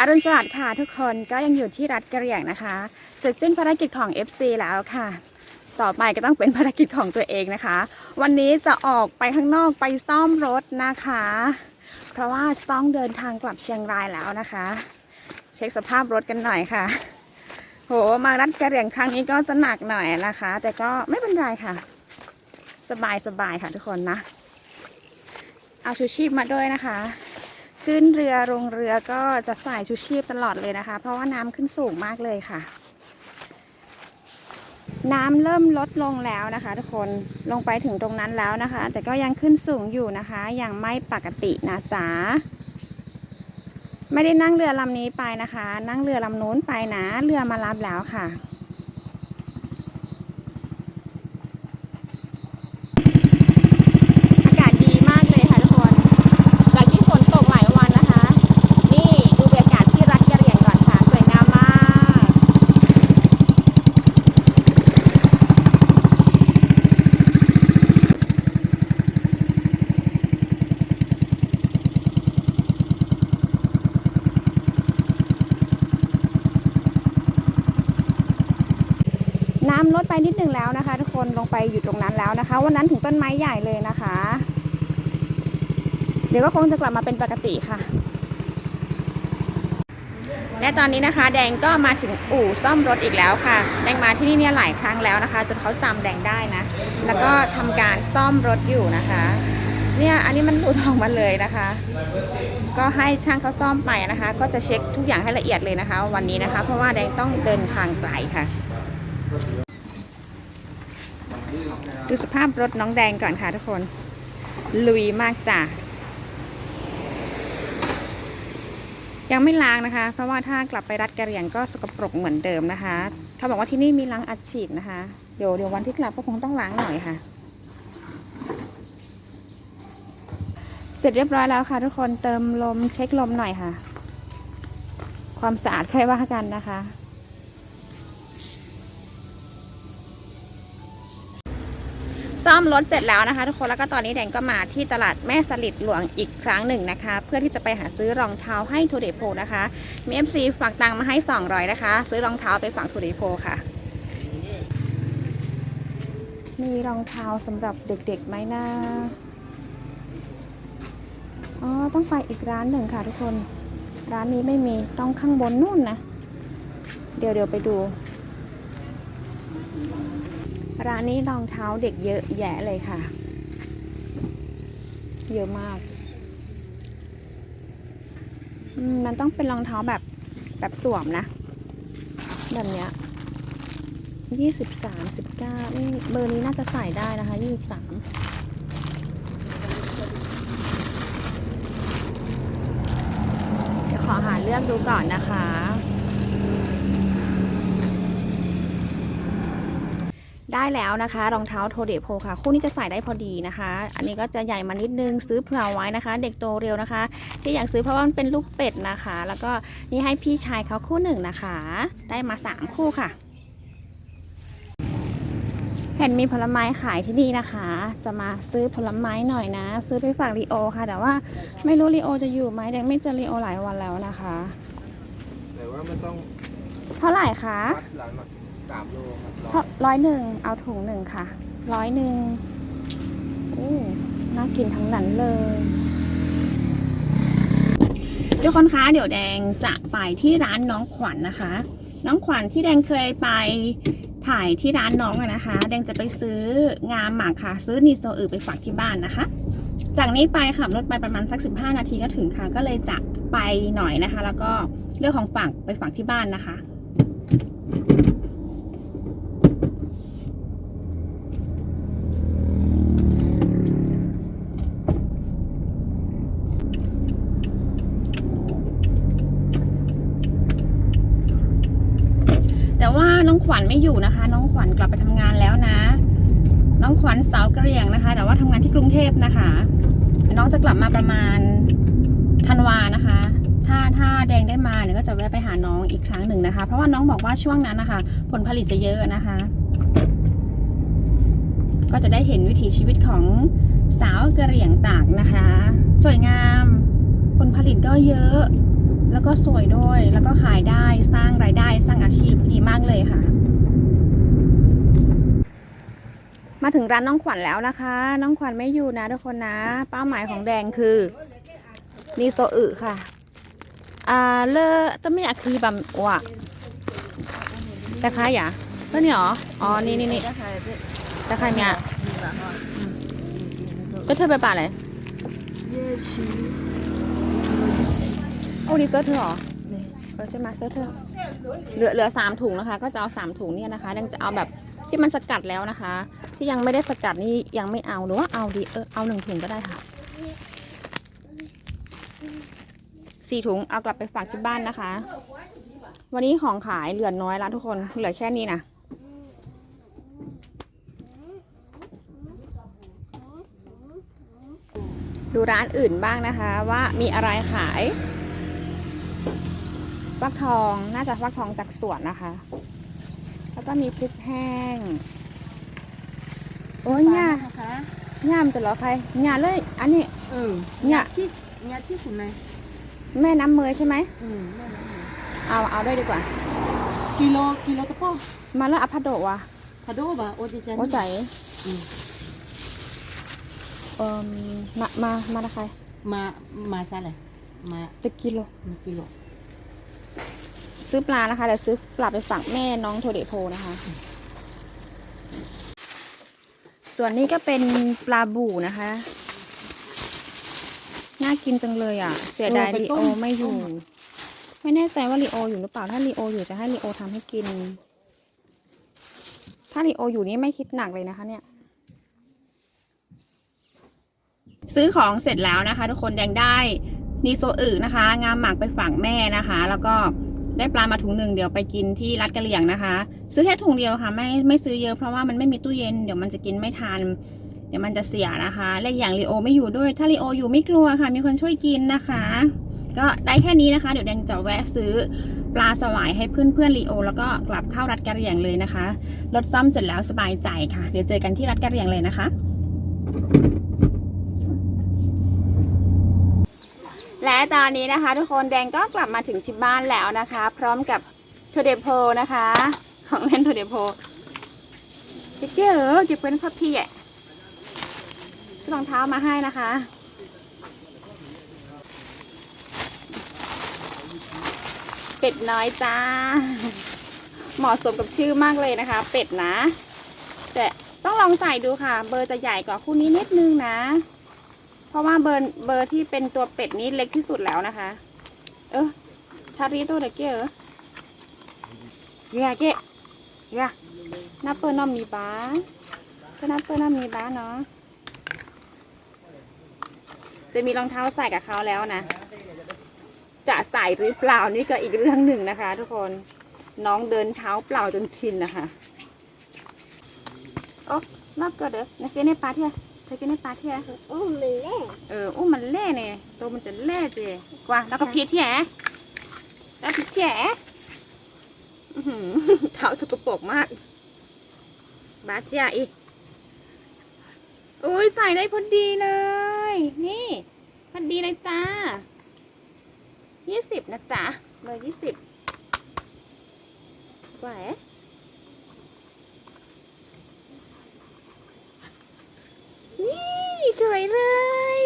อรุณสวัสดิ์ค่ะทุกคนก็ยังอยู่ที่รัฐกระเหรี่ยงนะคะ เสร็จสิ้นภารกิจของ FC แล้วค่ะ ต่อไปก็ต้องเป็นภารกิจของตัวเองนะคะ วันนี้จะออกไปข้างนอกไปซ่อมรถนะคะ เพราะว่าต้องเดินทางกลับเชียงรายแล้วนะคะ เช็คสภาพรถกันหน่อยค่ะ โหมารัฐกระเหรี่ยงครั้งนี้ก็จะหนักหน่อยนะคะ แต่ก็ไม่เป็นไรค่ะ สบายสบายๆค่ะทุกคนนะ เอาชูชีพมาด้วยนะคะ ขึ้นเรือลงเรือก็จะใส่ชูชีพตลอดเลยนะคะ เพราะว่าน้ำขึ้นสูงมากเลยค่ะ น้ำเริ่มลดลงแล้วนะคะ ทุกคนลงไปถึงตรงนั้นแล้วนะคะ แต่ก็ยังขึ้นสูงอยู่นะคะยังไม่ปกตินะจ๊ะไม่ได้นั่งเรือลำนี้ไปนะคะ นั่งเรือลำนู้นไปนะ เรือมารับแล้วค่ะ อากาศดีมากเลยค่ะทุกคน หลังที่ฝนตกหลายวันนะคะ นี่ดูบรรยากาศที่รัฐกะเหรี่ยงก่อนค่ะ สวยงามมาก น้ำลดไปนิดหนึ่งแล้วนะคะ ทุกคนลงไปอยู่ตรงนั้นแล้วนะคะ วันนั้นถึงต้นไม้ใหญ่เลยนะคะ เดี๋ยวก็คงจะกลับมาเป็นปกติค่ะ และตอนนี้นะคะ แดงก็มาถึงอู่ซ่อมรถอีกแล้วค่ะ แดงมาที่นี่เนี่ยหลายครั้งแล้วนะคะจนเขาจำแดงได้นะ แล้วก็ทำการซ่อมรถอยู่นะคะ เนี่ยอันนี้มันหลุดออกมาเลยนะคะ ก็ให้ช่างเขาซ่อมไปนะคะ ก็จะเช็คทุกอย่างให้ละเอียดเลยนะคะ วันนี้นะคะ เพราะว่าแดงต้องเดินทางไกลค่ะ ดูสภาพรถน้องแดงก่อนค่ะทุกคน ลุยมากจ้ะ ยังไม่ล้างนะคะ เพราะว่าถ้ากลับไปรัดกระเหรียงก็สกปรกเหมือนเดิมนะคะ เขาบอกว่าที่นี่มีล้างอัดฉีดนะคะ เดี๋ยวเดี๋ยววันที่กลับก็คงต้องล้างหน่อยค่ะ เสร็จเรียบร้อยแล้วค่ะ ทุกคนเติมลมเช็คลมหน่อยค่ะ ความสะอาดค่อยว่ากันนะคะ ซ่อมรถเสร็จแล้วนะคะ ทุกคนแล้วก็ตอนนี้แดงก็มาที่ตลาดแม่สลิดหลวงอีกครั้งหนึ่งนะคะ เพื่อที่จะไปหาซื้อรองเท้าให้ทูเดโพนะคะ มี FC ฝากตังค์มาให้ 200 นะคะ ซื้อรองเท้าไปฝากทูเดโพค่ะ มีรองเท้าสำหรับเด็กๆไหมนะอ๋อต้องไปอีกร้านหนึ่งค่ะทุกคน ร้านนี้ไม่มีต้องข้างบนนู่นนะ เดี๋ยวเดี๋ยวไปดู ร้านนี้รองเท้าเด็กเยอะแยะเลยค่ะ เยอะมากมมันต้องเป็นรองเท้าแบบแบบสวมนะ แบบเนี้ยยี่สิบสามสิบเก้านี่เบอร์นี้น่าจะใส่ได้นะคะยี่สิบสามเดี๋ยวขอหาเลือกดูก่อนนะคะ ได้แล้วนะคะ รองเท้าโทเดโพค่ะ คู่นี้จะใส่ได้พอดีนะคะ อันนี้ก็จะใหญ่มานิดนึงซื้อเผื่อไว้นะคะ เด็กโตเร็วนะคะ ที่อยากซื้อเพราะว่ามันเป็นลูกเป็ดนะคะ แล้วก็นี่ให้พี่ชายเขาคู่หนึ่งนะคะ ได้มาสามคู่ค่ะเห็นมีผลไม้ขายที่นี่นะคะ จะมาซื้อผลไม้หน่อยนะ ซื้อไปฝากลีโอค่ะ แต่ว่าไม่รู้ลีโอจะอยู่ไหมแดงไม่เจอลีโอหลายวันแล้วนะคะ แต่ว่ามันต้อง เท่าไหร่คะ วัดหลัง สามโลครับร้อยหนึ่งเอาถุงหนึ่งค่ะ ร้อยหนึ่งโอ้น่ากินทั้งนั้นเลยทุกคนคะเดี๋ยวแดงจะไปที่ร้านน้องขวัญนนะคะ น้องขวัญที่แดงเคยไปถ่ายที่ร้านน้องนะคะ แดงจะไปซื้องามหมักค่ะ ซื้อนีโซอือไปฝากที่บ้านนะคะ จากนี้ไปขับรถไปประมาณสัก 15 นาทีก็ถึงค่ะ ก็เลยจะไปหน่อยนะคะ แล้วก็เรื่องของฝากไปฝากที่บ้านนะคะ แต่ว่าน้อง ขวัญไม่อยู่นะคะ น้องขวัญกลับไปทำงานแล้วนะ น้องขวัญสาวกระเรียงนะคะ แต่ว่าทำงานที่กรุงเทพนะคะ น้องจะกลับมาประมาณธันวานะคะ ถ้าถ้าแดงได้มาเนี่ยก็จะแวะไปหาน้องอีกครั้งหนึ่งนะคะ เพราะว่าน้องบอกว่าช่วงนั้นนะคะ ผลผลิตจะเยอะนะคะ ก็จะได้เห็นวิถีชีวิตของสาวกระเหรี่ยงตากนะคะ สวยงามผลผลิตก็เยอะ แล้วก็สวยด้วย แล้วก็ขายได้สร้างรายได้สร้างอาชีพดีมากเลยค่ะ มาถึงร้านน้องขวัญแล้วนะคะ น้องขวัญไม่อยู่นะทุกคนนะ เป้าหมายของแดงคือนีโซอึค่ะ อ่าเลอต้องไม่อยากคือแบบว่ะแต่ใครอะก็นี่หรออ๋อนี่นี่นี่แต่ใครเนี่ยก็เธอไปป่าอะไรโอ้ดีเซอร์เธอเหรอเออจะมาเซอร์เธอเหลือเหลือสามถุงนะคะ ก็จะเอาสามถุงเนี่ยนะคะ ดังจะเอาแบบ ที่มันสกัดแล้วนะคะ ที่ยังไม่ได้สกัดนี่ยังไม่เอาหรือว่าเอาดีเออเอาหนึ่งถุงก็ได้ค่ะสี่ถุงเอากลับไปฝากที่บ้านนะคะ วันนี้ของขายเหลือน้อยแล้วทุกคนเหลือแค่นี้นะดูร้านอื่นบ้างนะคะว่ามีอะไรขายฟักทองน่าจะฟักทองจากสวนนะคะ ก็มีพริกแห้ง โอ้ยหญ้าหญ้ามันจะเหรอใครหญ้าเลย อันนี้ เออหญ้าที่เนี่ยที่สุดไหมแม่น้ำเมยใช่ไหมอืมแม่น้ำหนึ่งเอาเอาด้วยดีกว่า กิโลกิโลตะป้อมาแล้วอพาโดะวะคาโดบะโอจิเจนโอ้ใจอืมเอ่มมามามาละใครมามาซะเลยมาจะกิโลหนึ่งกิโล ซื้อปลานะคะเดี๋ยวซื้อปลาไปฝากแม่น้องโทเดโพนะคะ ส่วนนี้ก็เป็นปลาบู่นะคะ น่ากินจังเลยอะ เสียดายลีโอไม่อยู่ ไม่แน่ใจว่าลีโออยู่หรือเปล่า ถ้าลีโออยู่จะให้ลีโอทำให้กิน ถ้าลีโออยู่นี่ไม่คิดหนักเลยนะคะ เนี่ย ซื้อของเสร็จแล้วนะคะ ทุกคนยังได้นีโซอึนะคะ งามหมักไปฝากแม่นะคะ แล้วก็ ได้ปลามาถุงหนึ่งเดี๋ยวไปกินที่รัดกะเหลี่ยงนะคะ ซื้อแค่ถุงเดียวค่ะ ไม่ไม่ซื้อเยอะเพราะว่ามันไม่มีตู้เย็นเดี๋ยวมันจะกินไม่ทันเดี๋ยวมันจะเสียนะคะและอีกอย่างลีโอไม่อยู่ด้วย ถ้าลีโออยู่ไม่กลัวค่ะ มีคนช่วยกินนะคะ ก็ได้แค่นี้นะคะ เดี๋ยวแดงจะแวะซื้อปลาสวายให้เพื่อนเพื่อนลีโอ แล้วก็กลับเข้ารัดกะเหรี่ยงเลยนะคะรถซ่อมเสร็จแล้วสบายใจค่ะ เดี๋ยวเจอกันที่รัดกะเหรี่ยงเลยนะคะ และตอนนี้นะคะ ทุกคนแดงก็กลับมาถึงที่บ้านแล้วนะคะ พร้อมกับโทเดโพนะคะ ของเล่นโทเดโพเจ๊เก๋อเก็บเป็นพับพี่อะรองเท้ามาให้นะคะเป็ดน้อยจ้า เหมาะสมกับชื่อมากเลยนะคะ เป็ดนะ แต่ต้องลองใส่ดูค่ะ เบอร์จะใหญ่กว่าคู่นี้นิดนึงนะ ราะว่าเบอร์เบอร์ที่เป็นตัวเป็ดนี้เล็กที่สุดแล้วนะคะ เออทาริโตเดเกอร์เยเกะเยนับเปอร์น้อมมีบ้าก็นับเปอร์น้อมมีบ้าเนาะจะมีรองเท้าใส่กับเขาแล้วนะ จะใส่หรือเปล่านี่ก็อีกเรื่องหนึ่งนะคะ ทุกคนน้องเดินเท้าเปล่าจนชินนะคะโอ้นอกก็เด้อนักเรียนในปลาเที่ย เธอกินในปลาเที่ยอุ้มมันเล่เอออู้มันเล่เนี่ยตัวมันจะเล่เจกว่าแล้วก็พีชแย่แล้วพีชแย่อื้อหือเท้าสกปรกมากบาเจียอีกโอ้ยใส่ได้พอดีเลย นี่พอดีเลยจ้ายี่สิบนะจ๊ะเบอร์ยี่สิบแหวนี่สวย เลย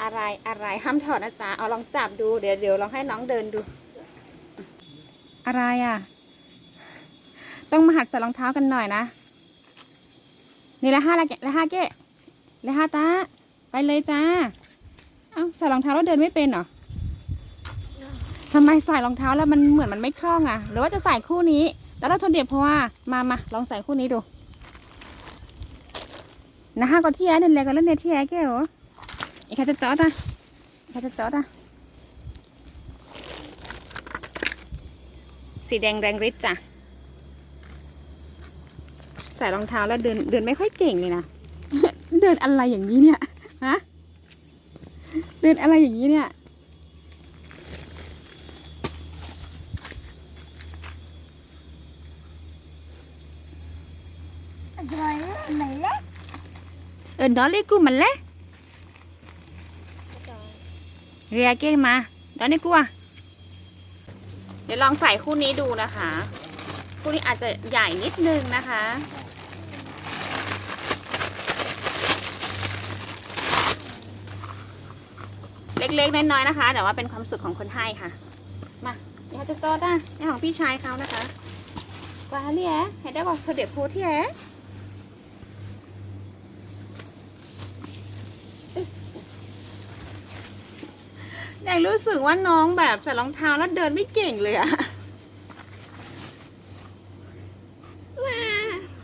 อะไรอะไรห้ามถอดนะจ๊ะเอาลองจับดูเดี๋ยวเดี๋ยวลองให้น้องเดินดู อะไรอะ ต้องมาหัดใส่รองเท้ากันหน่อยนะ นี่ละห้าละแกละห้าเกะละห้าตาไปเลยจ้า เอาใส่รองเท้าแล้วเดินไม่เป็นเหรอทำไมใส่รองเท้าแล้วมันเหมือนมันไม่คล่องอะ หรือว่าจะใส่คู่นี้แล้วเราทนเด็บเพราะว่ามามาลองใส่คู่นี้ดู นะฮะก็ที่แอนั่นแหละก็เล่นในที่แอแกเหรอไอ้ใครจะจอดอะอ้ใครจะจอดอะสีแดงแรงฤทธิ์จ้ะใส่รองเท้าแล้วเดินเดินไม่ค่อยเก่งเลยนะเดินอะไรอย่างนี้เนี่ยฮะเดินอะไรอย่างนี้เนี่ย อะไรมันเล่ เออดอลลี่กูมันแหละเรียเก้มาแล้วนี่กลัวเดี๋ยวลองใส่คู่นี้ดูนะคะ คู่นี้อาจจะใหญ่นิดนึงนะคะ เล็กๆน้อยๆนะคะ แต่ว่าเป็นความสุขของคนให้ค่ะ มาเดี๋ยวจะจอด้านี่ของพี่ชายเขานะคะกวาเลียให้ได้บอกเธอเด็กโพที่แอ แดงรู้สึกว่าน้องแบบใส่รองเท้าแล้วเดินไม่เก่งเลยอะ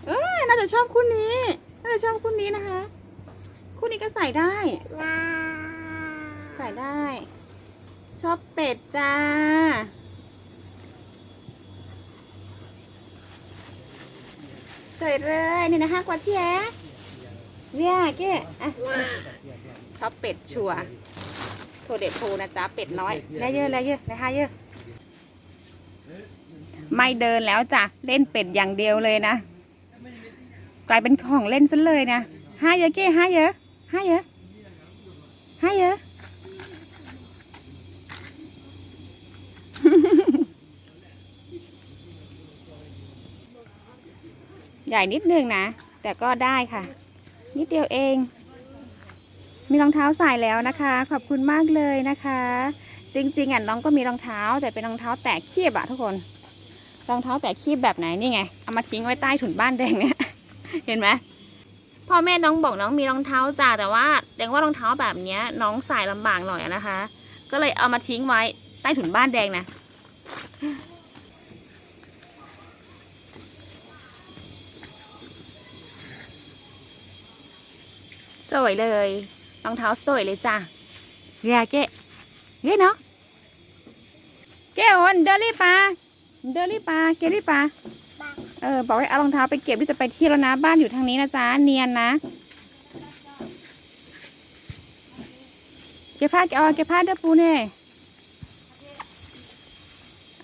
เออน่าจะชอบคู่นี้ น่าจะชอบคู่นี้นะคะ คู่นี้ก็ใส่ได้ลาใส่ได้ ชอบเป็ดจ้าใส่เลยนี่นะคะกวาดเชียเนี่ยเก้อะชอบเป็ดชัว ร์โทเด็ดโพนะจ๊ะเป็ดน้อยได้เยอะได้เยอะได้ห้าเยอะ ไม่เดินแล้วจ้ะเล่นเป็ดอย่างเดียวเลยนะ กลายเป็นของเล่นซะเลยนะห้าเยอะเก้ห้าเยอะห้าเยอะห้าเยอะใหญ่นิดนึงนะ แต่ก็ได้ค่ะ นิดเดียวเอง มีรองเท้าใส่แล้วนะคะ ขอบคุณมากเลยนะคะ จริงๆอะน้องก็มีรองเท้าแต่เป็นรองเท้าแตะคีบอะทุกคน รองเท้าแตะคีบแบบไหนนี่ไงเอามาทิ้งไว้ใต้ถุนบ้านแดงเนี่ยเห็นไหมพ่อแม่น้องบอกน้องมีรองเท้าจ้าแต่ว่าแดงว่ารองเท้าแบบเนี้ยน้องใส่ลำบากหน่อยนะคะ ก็เลยเอามาทิ้งไว้ใต้ถุนบ้านแดงนะสวยเลย รองเท้าสวยเลยจ้ะเฮียเก้เฮ้เนาะเก้วันเดลี่ปาเดลี่ปาเกลี่ปาเออบอกให้เอารองเท้าไปเก็บที่จะไปเที่ยวแล้วนะ บ้านอยู่ทางนี้นะจ๊ะเนียนนะ เก็บผ้าเอาเก็บผ้าเด้อปูเน่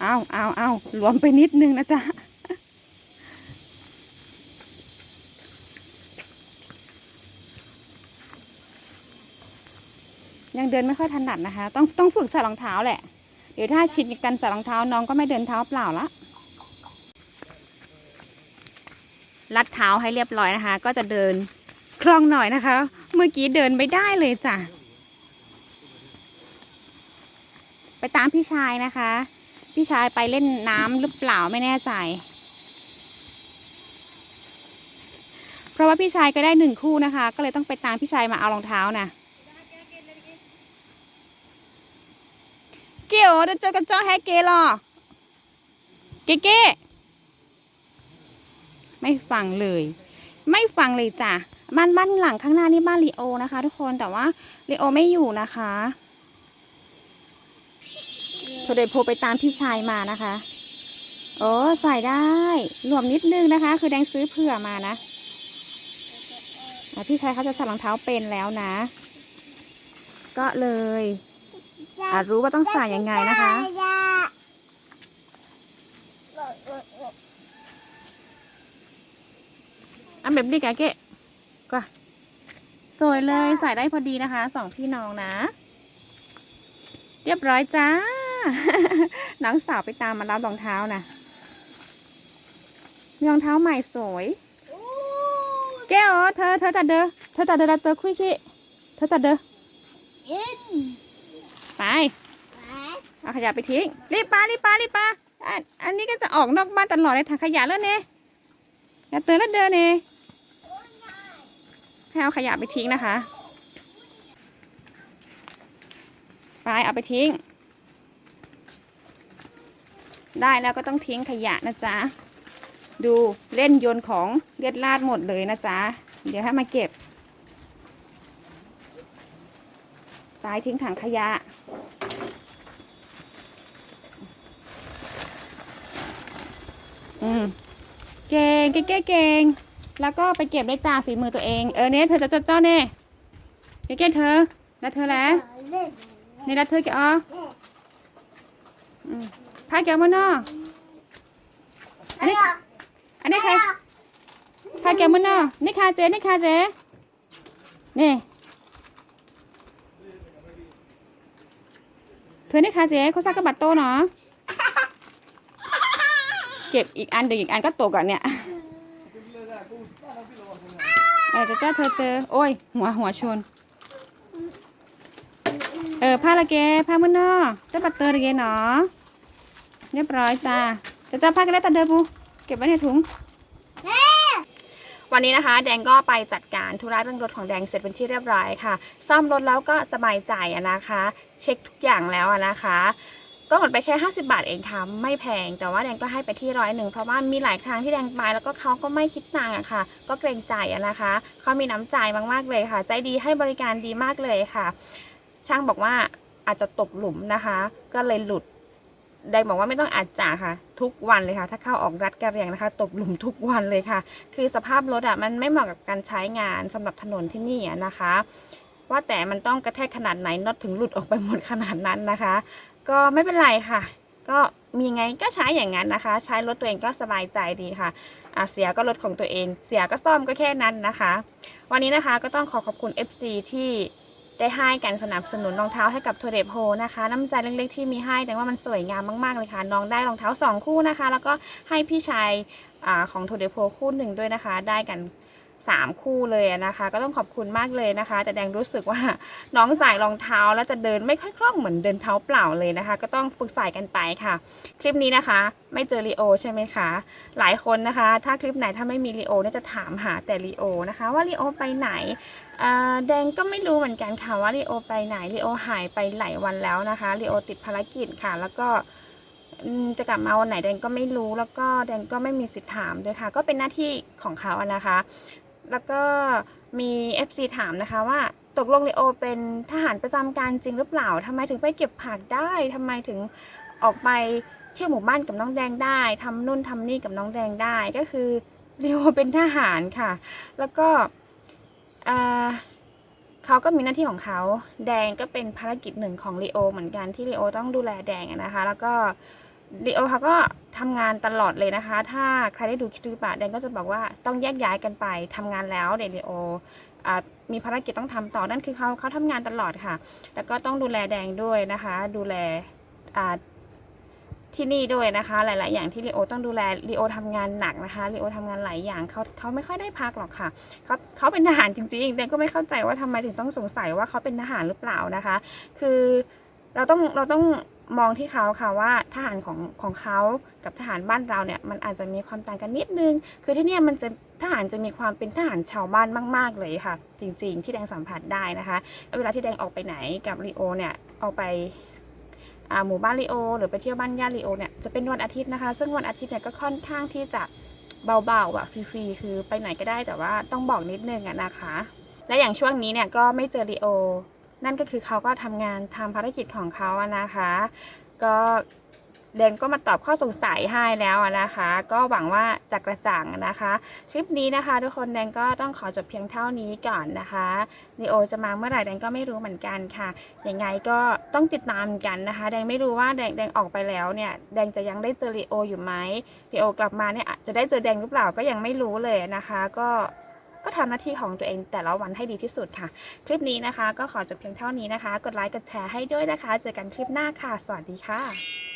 เอาเอาเอารวมไปนิดนึงนะจ๊ะ ยังเดินไม่ค่อยถนัดนะคะ ต้องต้องฝึกใส่รองเท้าแหละ เดี๋ยวถ้าชินกับการใส่รองเท้าน้องก็ไม่เดินเท้าเปล่าละรัดเท้าให้เรียบร้อยนะคะ ก็จะเดินคล่องหน่อยนะคะ เมื่อกี้เดินไม่ได้เลยจ้ะ ไปตามพี่ชายนะคะ พี่ชายไปเล่นน้ำหรือเปล่าไม่แน่ใจ เพราะว่าพี่ชายก็ได้หนึ่งคู่นะคะ ก็เลยต้องไปตามพี่ชายมาเอารองเท้าน่ะ เกี่ยวจะเจอกันเจ้าแฮกเกหรอเก๊เก้ไม่ฟังเลย ไม่ฟังเลยจ้ะบ้านบ้านหลังข้างหน้านี่บ้านลีโอนะคะ ทุกคนแต่ว่าลีโอไม่อยู่นะคะโทเดโพไปตามพี่ชายมานะคะโอ้ใส่ได้รวมนิดนึงนะคะ คือแดงซื้อเผื่อมานะพี่ชายเขาจะใส่รองเท้าเป็นแล้วนะ ก็เลย อะรู้ว่าต้องใส่ยังไงนะคะ อันแบบนี้กะเกะก็สวยเลยใส่ได้พอดีนะคะสองพี่น้องนะ เรียบร้อยจ้า น้องสาวไปตามมารับรองเท้านะมีรองเท้าใหม่สวยแก้วเธอเธอตัดเด้อเธอตัดเด้อตัดเด้อคุยขี้เธอตัดเด้ออิน ไปเอาขยะไปทิ้งรีบปารีบปารีบปาอันอันนี้ก็จะออกนอกบ้านตลอดเลยถังขยะแล้วเนี่ยอย่าเตือนแล้วเดินเนี่ยให้เอาขยะไปทิ้งนะคะไปเอาไปทิ้ง ได้แล้วก็ต้องทิ้งขยะนะจ๊ะดูเล่นโยนของเลียดลาดหมดเลยนะจ๊ะเดี๋ยวให้มาเก็บไปทิ้งถังขยะ อืมเก่งเก่งเก่งแล้วก็ไปเก็บได้จ่าฝีมือตัวเอง เออเนี่ยเธอจะจดจ้อเน่เก่งเก่งเธอ แล้วเธอแล้วนี่แล้วเธอแกอ๋อพาแกวมานาะอันนี้อันนี้ใครพาแกวมานานี่ค่ะเจ๊นี่ค่ะเจ๊นี่พื่อนี่คะเจ๊เขาซักกระบัตโตเนาะ เก็บอีกอันเดี๋ยวอีกอันก็ตกอะเนี่ยเออจะจ้าเธอเจอ โอ้ย หัวหัวชน เออผ้าละเกผ้ามือนอจ้าบัตเตอร์ละเกเนาะเรียบร้อยจ้าจะจ้าผ้าก็ได้ตัดเดิมปูเก็บไว้ในถุงวันนี้นะคะแดงก็ไปจัดการธุระเรื่องรถของแดงเสร็จเป็นที่เรียบร้อยค่ะ ซ่อมรถแล้วก็สบายใจนะคะ เช็คทุกอย่างแล้วนะคะ ก็หมดไปแค่ 50 บาทเองค่ะไม่แพง แต่ว่าแดงก็ให้ไปที่ร้อยหนึ่งเพราะว่ามีหลายครั้งที่แดงไปแล้วก็เขาก็ไม่คิดตังค์อะค่ะ ก็เกรงใจอะนะคะเขามีน้ำใจมากๆเลยค่ะ ใจดีให้บริการดีมากเลยค่ะ ช่างบอกว่าอาจจะตกหลุมนะคะ ก็เลยหลุดแดงบอกว่าไม่ต้องอาจจะค่ะ ทุกวันเลยค่ะ ถ้าเข้าออกรัดกระเรียงนะคะ ตกหลุมทุกวันเลยค่ะ คือสภาพรถอะมันไม่เหมาะกับการใช้งานสำหรับถนนที่นี่นะคะ ว่าแต่มันต้องกระแทกขนาดไหนน็อตถึงหลุดออกไปหมดขนาดนั้นนะคะ ก็ไม่เป็นไรค่ะ ก็มีไงก็ใช้อย่างนั้นนะคะ ใช้รถตัวเองก็สบายใจดีค่ะอะเสียก็รถของตัวเอง เสียก็ซ่อมก็แค่นั้นนะคะ วันนี้นะคะก็ต้องขอขอบคุณ FC ที่ได้ให้การสนับสนุนรองเท้าให้กับทัวเดโพนะคะ น้ำใจเล็กๆที่มีให้แต่ว่ามันสวยงามมากๆเลยค่ะน้องได้รองเท้า 2 คู่นะคะ แล้วก็ให้พี่ชายอของทัวเดโพคู่หนึ่งด้วยนะคะ ได้กัน 3 คู่เลยนะคะ ก็ต้องขอบคุณมากเลยนะคะ แต่แดงรู้สึกว่าน้องใส่รองเท้าแล้วจะเดินไม่ค่อยคล่องเหมือนเดินเท้าเปล่าเลยนะคะ ก็ต้องฝึกใส่กันไปค่ะ คลิปนี้นะคะ ไม่เจอลีโอใช่ไหมคะ หลายคนนะคะ ถ้าคลิปไหนถ้าไม่มีลีโอเนี่ยจะถามหาแต่ลีโอนะคะ ว่าลีโอไปไหนแดงก็ไม่รู้เหมือนกันค่ะว่าลีโอไปไหนลีโอหายไปหลายวันแล้วนะคะลีโอติดภารกิจค่ะ แล้วก็จะกลับมาวันไหนแดงก็ไม่รู้แล้วก็แดงก็ไม่มีสิทธิ์ถามด้วยค่ะ ก็เป็นหน้าที่ของเขาอะนะคะ แล้วก็มี FC ถามนะคะว่าตกลงเลีโอเป็นทหารประจำการจริงหรือเปล่าทำไมถึงไปเก็บผักได้ทำไมถึงออกไปเที่ยวหมู่บ้านกับน้องแดงได้ทำนู่นทำนี่กับน้องแดงได้ก็คือเลีโอเป็นทหารค่ะ แล้วก็เขาก็มีหน้าที่ของเขาแดงก็เป็นภารกิจหนึ่งของลีโอเหมือนกันที่ลีโอต้องดูแลแดงนะคะ แล้วก็ ลีโอเขาก็ทำงานตลอดเลยนะคะ ถ้าใครได้ดูคลิปปะแดงก็จะบอกว่าต้องแยกย้ายกันไปทำงานแล้วเดลีโอมีภารกิจต้องทำต่อนั่นคือเขาเขาทำงานตลอดค่ะ แล้วก็ต้องดูแลแดงด้วยนะคะ ดูแลที่นี่ด้วยนะคะ หลาย ๆ อย่างที่ลีโอต้องดูแลลีโอทำงานหนักนะคะลีโอทำงานหลายอย่างเขาเขาไม่ค่อยได้พักหรอกค่ะเขาเขาเป็นทหารจริงๆแต่ก็ไม่เข้าใจว่าทำไมถึงต้องสงสัยว่าเขาเป็นทหารหรือเปล่านะคะ คือเราต้องเราต้อง มองที่เขาค่ะว่าทหารของของเขากับทหารบ้านเราเนี่ยมันอาจจะมีความต่างกันนิดนึง คือที่นี่มันจะทหารจะมีความเป็นทหารชาวบ้านมาก ๆ เลยค่ะ จริง ๆ ที่แดงสัมผัสได้นะคะ เวลาที่แดงออกไปไหนกับลีโอเนี่ยออกไปหมู่บ้านลีโอ หรือไปเที่ยวบ้านญาติลีโอเนี่ยจะเป็นวันอาทิตย์นะคะ ซึ่งวันอาทิตย์เนี่ยก็ค่อนข้างที่จะเบาๆอะฟรีๆคือไปไหนก็ได้แต่ว่าต้องบอกนิดนึงอะนะคะ และอย่างช่วงนี้เนี่ยก็ไม่เจอลีโอ นั่นก็คือเขาก็ทำงานทำภารกิจของเขาอะนะคะ ก็แดงก็มาตอบข้อสงสัยให้แล้วอะนะคะ ก็หวังว่าจะกระจ่างนะคะ คลิปนี้นะคะ ทุกคนแดงก็ต้องขอจบเพียงเท่านี้ก่อนนะคะลีโอจะมาเมื่อไหร่แดงก็ไม่รู้เหมือนกันค่ะยังไงก็ต้องติดตามกันนะคะแดงไม่รู้ว่าแดงแดงออกไปแล้วเนี่ยแดงจะยังได้เจอลีโออยู่ไหมลีโอกลับมาเนี่ยจจะได้เจอแดงหรือเปล่าก็ยังไม่รู้เลยนะคะ ก็ ก็ทำหน้าที่ของตัวเองแต่ละวันให้ดีที่สุดค่ะ คลิปนี้นะคะ ก็ขอจบเพียงเท่านี้นะคะ กดไลค์กดแชร์ให้ด้วยนะคะ เจอกันคลิปหน้าค่ะ สวัสดีค่ะ